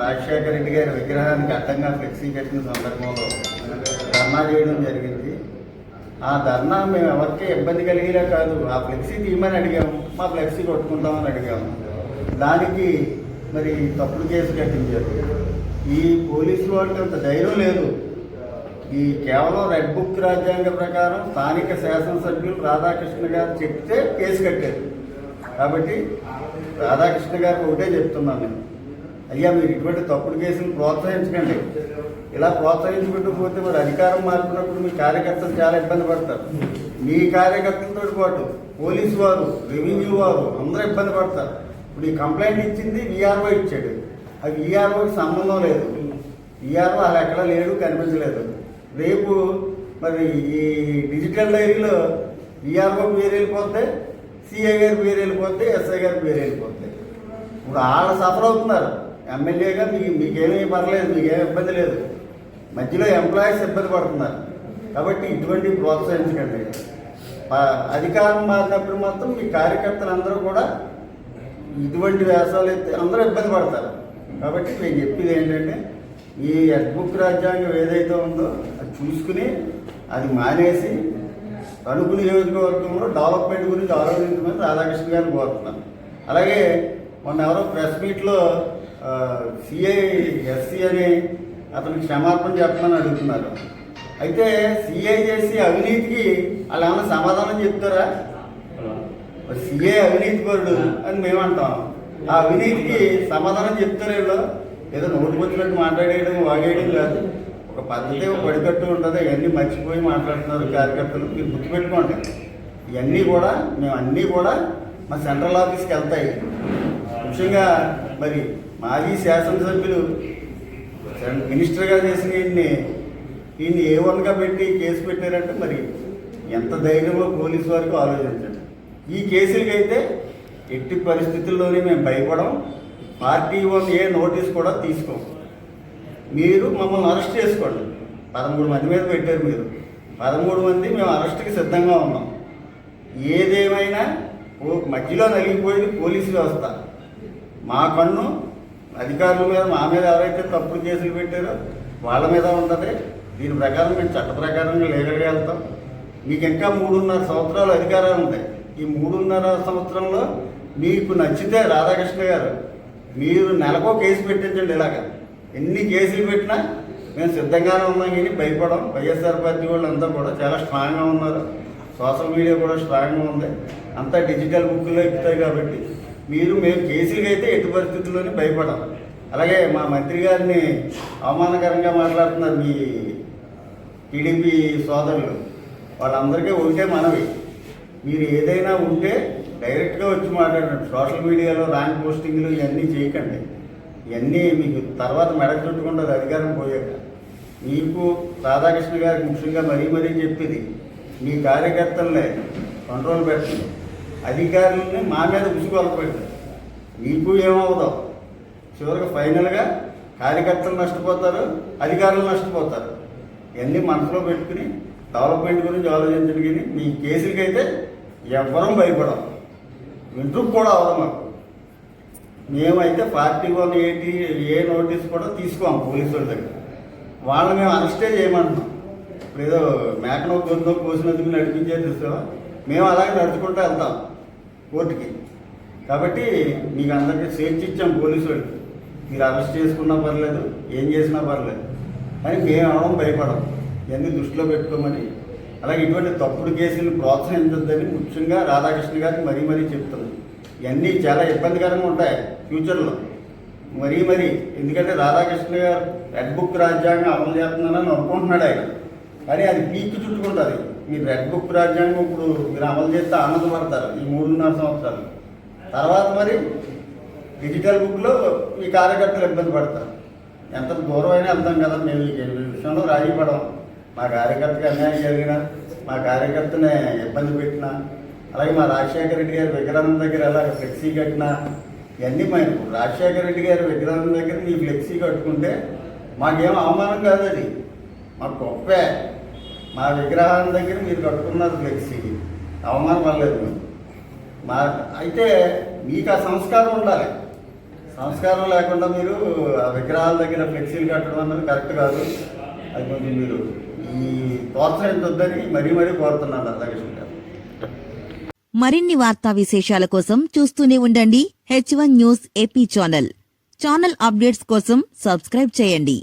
రాజశేఖర రెడ్డి గారి విగ్రహానికి అడ్డంగా ఫ్లెక్సీ కట్టిన సందర్భంలో ధర్నా చేయడం జరిగింది. ఆ ధర్నా మేము ఎవరికి ఇబ్బంది కలిగేలా కాదు. ఆ ఫ్లెక్సీ తీయమని అడిగాము మా ఫ్లెక్సీ కొట్టుకుంటామని అడిగాము దానికి మరి తప్పుడు కేసు కట్టించారు ఈ పోలీసులు వాళ్ళకి అంత ధైర్యం లేదు. ఈ కేవలం రెడ్ బుక్ రాజ్యాంగ ప్రకారం స్థానిక శాసనసభ్యులు రాధాకృష్ణ గారు చెప్తే కేసు కట్టారు. కాబట్టి రాధాకృష్ణ గారికి ఒకటే చెప్తున్నాను నేను. అయ్యా మీరు ఇటువంటి తప్పుడు కేసులు ప్రోత్సహించకండి. ఇలా ప్రోత్సహించుకుంటూ పోతే మరి అధికారం మారుతున్నప్పుడు మీ కార్యకర్తలు చాలా ఇబ్బంది పడతారు. మీ కార్యకర్తలతో పాటు పోలీసు వారు రెవెన్యూ వారు అందరూ ఇబ్బంది పడతారు. ఇప్పుడు ఈ కంప్లైంట్ ఇచ్చింది విఆర్ఓ ఇచ్చాడు. అది విఆర్ఓకి సంబంధం లేదు. విఆర్ఓ అలా ఎక్కడ లేడు కనిపించలేదు. రేపు మరి ఈ డిజిటల్ డైరీలో విఆర్ఓకి వేరు వెళ్ళిపోతే సిఐ గారి పేరు వెళ్ళిపోతే ఎస్ఐ గారి పేరు వెళ్ళిపోతే ఇప్పుడు వాళ్ళు సఫర్ అవుతున్నారు. ఎమ్మెల్యేగా మీకు మీకేమీ పర్లేదు మీకేం ఇబ్బంది లేదు. మధ్యలో ఎంప్లాయీస్ ఇబ్బంది పడుతున్నారు. కాబట్టి ఇటువంటి ప్రోత్సహించకండి. ప- అధికారం మారినప్పుడు మాత్రం మీ కార్యకర్తలు అందరూ కూడా ఇటువంటి వ్యాసాలు ఎత్తి అందరూ ఇబ్బంది పడతారు. కాబట్టి నేను చెప్పేది ఏంటంటే ఈ ఎడ్బుక్ రాజ్యాంగం ఏదైతే ఉందో అది చూసుకుని అది మానేసి తణుకు నియోజకవర్గంలో డెవలప్మెంట్ గురించి ఆలోచించమని రాధాకృష్ణ గారిని కోరుతున్నాను. అలాగే మొన్న ఎవరో ప్రెస్ మీట్లో సిఐ ఎస్సీ అని అతనికి క్షమాపణ చెప్పమని అడుగుతున్నారు. అయితే సిఐ చేసి అవినీతికి వాళ్ళు ఏమైనా సమాధానం చెప్తారా? మరి సీఏ అవినీతి పరుడు అని మేము అంటాం. ఆ అవినీతికి సమాధానం చెప్తారు వీళ్ళు ఏదో నోటు వచ్చినట్టు మాట్లాడేయడం వాగేయడం కాదు. ఒక పద్ధతి ఒక పడికట్టు ఉంటుంది ఇవన్నీ మర్చిపోయి మాట్లాడుతున్నారు కార్యకర్తలు. మీరు గుర్తుపెట్టుకోండి ఇవన్నీ కూడా మేము అన్నీ కూడా మా సెంట్రల్ ఆఫీస్కి వెళ్తాయి. ముఖ్యంగా మరి మాజీ శాసనసభ్యులు మినిస్టర్గా చేసిన ఈయన్ని ఈయన్ని ఏ వన్గా పెట్టి కేసు పెట్టారంటే మరి ఎంత ధైర్యంలో పోలీసు వారికి ఆలోచించండి. ఈ కేసులకైతే ఎట్టి పరిస్థితుల్లోనే మేము భయపడం పార్టీ వన్ ఏ నోటీస్ కూడా తీసుకోం. మీరు మమ్మల్ని అరెస్ట్ చేసుకోండి. పదమూడు మంది మీద పెట్టారు మీరు. పదమూడు మంది మేము అరెస్ట్కి సిద్ధంగా ఉన్నాం. ఏదేమైనా ఓ మధ్యలో నలిగిపోయింది పోలీసు వ్యవస్థ. మా కన్ను అధికారుల మీద మా మీద ఎవరైతే తప్పుడు కేసులు పెట్టారో వాళ్ళ మీద ఉంటుంది. దీని ప్రకారం మేము చట్ట ప్రకారంగా లీగల్గా వెళ్తాం. మీకు ఇంకా మూడున్నర సంవత్సరాలు అధికారాలు ఉంటాయి. ఈ మూడున్నర సంవత్సరంలో మీకు నచ్చితే రాధాకృష్ణ గారు మీరు నెలకో కేసు పెట్టించండి ఇలాగా. ఎన్ని కేసులు పెట్టినా మేము సిద్ధంగానే ఉన్నాం కానీ భయపడం. వైఎస్ఆర్ పార్టీ వాళ్ళు అంతా కూడా చాలా స్ట్రాంగ్గా ఉన్నారు. సోషల్ మీడియా కూడా స్ట్రాంగ్గా ఉంది. అంతా డిజిటల్ బుక్లో ఎక్కుతాయి కాబట్టి మీరు మేము కేసులకి అయితే ఎట్టి పరిస్థితుల్లోనే భయపడం. అలాగే మా మంత్రి గారిని అవమానకరంగా మాట్లాడుతున్నారు మీ టీడీపీ సోదరులు. వాళ్ళందరికీ ఉంటే మనవి. మీరు ఏదైనా ఉంటే డైరెక్ట్గా వచ్చి మాట్లాడండి. సోషల్ మీడియాలో రాంగ్ పోస్టింగ్లు ఇవన్నీ చేయకండి. ఇవన్నీ మీకు తర్వాత మెడకు చుట్టుకుంటుంది అధికారం పోయాక మీకు రాధాకృష్ణ గారికి ముఖ్యంగా మరీ మరీ చెప్పింది మీ కార్యకర్తలనే కంట్రోల్ పెట్టండి అధికారులని మా మీద ఉసుగొలపెట్టండి మీకు ఏమవుతాం చివరికి ఫైనల్గా కార్యకర్తలు నష్టపోతారు అధికారులు నష్టపోతారు. ఇవన్నీ మనసులో పెట్టుకుని డెవలప్మెంట్ గురించి ఆలోచించండి కానీ మీ కేసులకైతే ఎవ్వరం భయపడం వింటూ కూడా అవ్వదు మాకు. మేమైతే పార్టీ వన్ ఏంటి ఏ నోటీస్ కూడా తీసుకోము పోలీసు వాళ్ళ దగ్గర. వాళ్ళని మేము అరెస్టే చేయమంటున్నాం. ఇప్పుడు ఏదో మేకనో గొంతో కోసినందుకు నడిపించేది చూస్తావా మేము అలాగే నడుచుకుంటూ వెళ్తాం కోర్టుకి. కాబట్టి మీకు అందరికీ స్వేచ్ఛ ఇచ్చాం పోలీసు వాళ్ళకి మీరు అరెస్ట్ చేసుకున్నా పర్లేదు ఏం చేసినా పర్లేదు. కానీ మేము అవడం భయపడం ఇవన్నీ దృష్టిలో పెట్టుకోమని. అలాగే ఇటువంటి తప్పుడు కేసులు ప్రోత్సహించొద్దని ముఖ్యంగా రాధాకృష్ణ గారికి మరీ మరీ చెప్తున్నాను ఇవన్నీ చాలా ఇబ్బందికరంగా ఉంటాయి ఫ్యూచర్లో. మరీ మరీ. ఎందుకంటే రాధాకృష్ణ గారు రెడ్ బుక్ రాజ్యాంగం అమలు చేస్తున్నానని అనుకుంటున్నాడు ఆయన. కానీ అది పీక్ చుట్టుకుంటుంది. మీరు రెడ్ బుక్ రాజ్యాంగం ఇప్పుడు మీరు అమలు చేస్తే ఆనందపడతారు ఈ మూడున్నర సంవత్సరాలు. తర్వాత మరి డిజిటల్ బుక్లో ఈ కార్యకర్తలు ఇబ్బంది పడతారు. ఎంత దూరం అయినా వెళ్తాం కదా మేము ఈ విషయంలో రాజీ పడం మా కార్యకర్తకి అన్యాయం జరిగినా మా కార్యకర్తనే ఇబ్బంది పెట్టినా అలాగే మా రాజశేఖర రెడ్డి గారి విగ్రహం దగ్గర ఎలా ఫ్లెక్సీ కట్టినా ఇవన్నీ మేము రాజశేఖర రెడ్డి గారి విగ్రహం దగ్గర నీ ఫ్లెక్సీ కట్టుకుంటే మాకేం అవమానం కాదు అది. మాకు గొప్పే. మా విగ్రహం దగ్గర మీరు కట్టుకున్నారు ఫ్లెక్సీ. అవమానం పడలేదు మా అయితే మీకు ఆ సంస్కారం ఉండాలి. సంస్కారం లేకుండా మీరు ఆ విగ్రహాల దగ్గర ఫ్లెక్సీలు కట్టడం అన్నది కరెక్ట్ కాదు. అది కొంచెం మీరు ఈ ప్రోత్సహించొద్దని మరీ మరీ కోరుతున్నాను రాధాకృష్ణ గారు. మరిన్ని వార్తా విశేషాల కోసం చూస్తూనే ఉండండి H one news AP channel channel updates కోసం సబ్స్క్రైబ్ చేయండి.